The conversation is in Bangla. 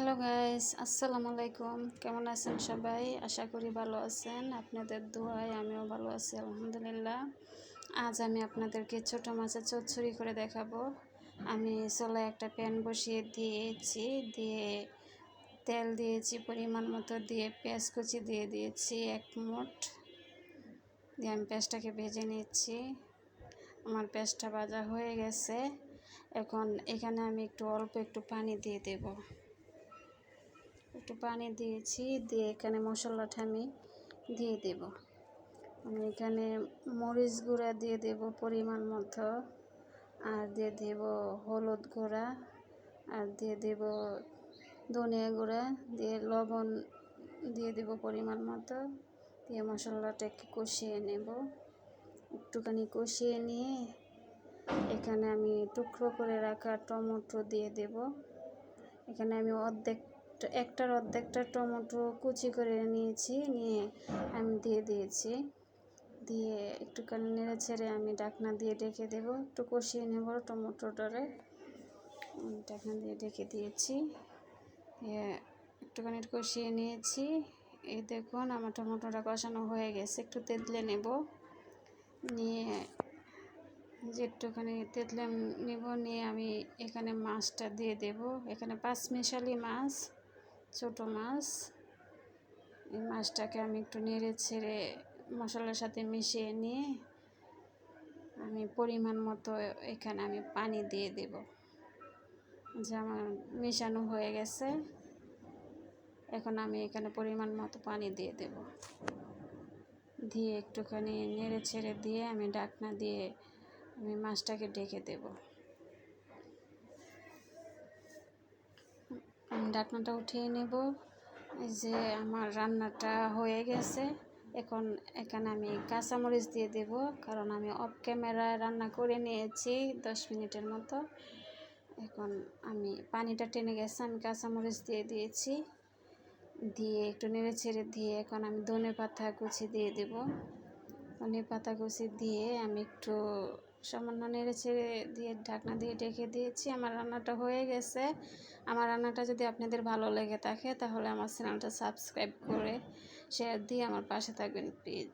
হ্যালো গাইস আসসালামু আলাইকুম কেমন আছেন সবাই? আশা করি ভালো আছেন। আপনাদের দোয়ায় আমিও ভালো আছি, আলহামদুলিল্লাহ। আজ আমি আপনাদেরকে ছোট মাছের চচ্চড়ি করে দেখাবো। আমি চলে একটা প্যান বসিয়ে দিয়েছি, দিয়ে তেল দিয়েছি, পরিমাণ মতো দিয়ে পেঁয়াজ কুচি দিয়ে দিয়েছি এক মুঠ। দিয়ে আমি পেঁয়াজটাকে ভেজে নিচ্ছি। আমার পেঁয়াজটা ভাজা হয়ে গেছে। এখন এখানে আমি একটু অল্প একটু পানি দিয়ে দেবো। একটু পানি দিয়েছি, দিয়ে এখানে মশলাটা আমি দিয়ে দেব। আমি এখানে মরিচ গুঁড়া দিয়ে দেব পরিমাণ মতো, আর দিয়ে দেব হলুদ গুঁড়া, আর দিয়ে দেব ধনিয়া গুঁড়া, দিয়ে লবণ দিয়ে দেব পরিমাণ মতো, দিয়ে মশলাটা একটু কষিয়ে নেব। একটুখানি কষিয়ে নিয়ে এখানে আমি টুকরো করে রাখা টমেটো দিয়ে দেব। এখানে আমি অর্ধেক একটার অর্ধেকটা টমেটো কুচি করে নিয়েছি, নিয়ে আমি দিয়ে দিয়েছি। দিয়ে একটুখানি নেড়ে ছেড়ে আমি ডাকনা দিয়ে ডেকে দেবো। একটু কষিয়ে নেব টমেটোটারে। ডাকনা দিয়ে ডেকে দিয়েছি। একটুখানি কষিয়ে নিয়েছি। এই দেখুন আমার টমেটোটা কষানো হয়ে গেছে। একটু তেঁতলে নেব। নিয়ে যে একটুখানি তেঁতলে নেব। নিয়ে আমি এখানে মাছটা দিয়ে দেব। এখানে পাঁচ মিশালি মাছ। ছোটো মাছ। এই মাছটাকে আমি একটু নেড়ে ছেড়ে মশলার সাথে মিশিয়ে নিয়ে আমি পরিমাণ মতো এখানে আমি পানি দিয়ে দেব। যে আমার মিশানো হয়ে গেছে। এখন আমি এখানে পরিমাণ মতো পানি দিয়ে দেব। দিয়ে একটুখানি নেড়ে ছেড়ে দিয়ে আমি ডাকনা দিয়ে আমি মাছটাকে ডেকে দেবো। ঢাকনাটা উঠিয়ে নেব। যে আমার রান্নাটা হয়ে গেছে। এখন এখানে আমি কাঁচামরিচ দিয়ে দেব, কারণ আমি অফ ক্যামেরায় রান্না করে নিয়েছি দশ মিনিটের মতো। এখন আমি পানিটা টেনে গেছে, আমি কাঁচামরিচ দিয়ে দিয়েছি। দিয়ে একটু নেড়ে ছেড়ে দিয়ে এখন আমি ধনে পাতা কুচি দিয়ে দেব। ধনে পাতা কুচি দিয়ে আমি একটু সামান্য নেড়ে ছেড়ে দিয়ে ঢাকনা দিয়ে ঢেকে দিয়েছি। আমার রান্নাটা হয়ে গেছে। আমার রান্নাটা যদি আপনাদের ভালো লেগে থাকে, তাহলে আমার চ্যানেলটা সাবস্ক্রাইব করে শেয়ার দিয়ে আমার পাশে থাকবেন প্লিজ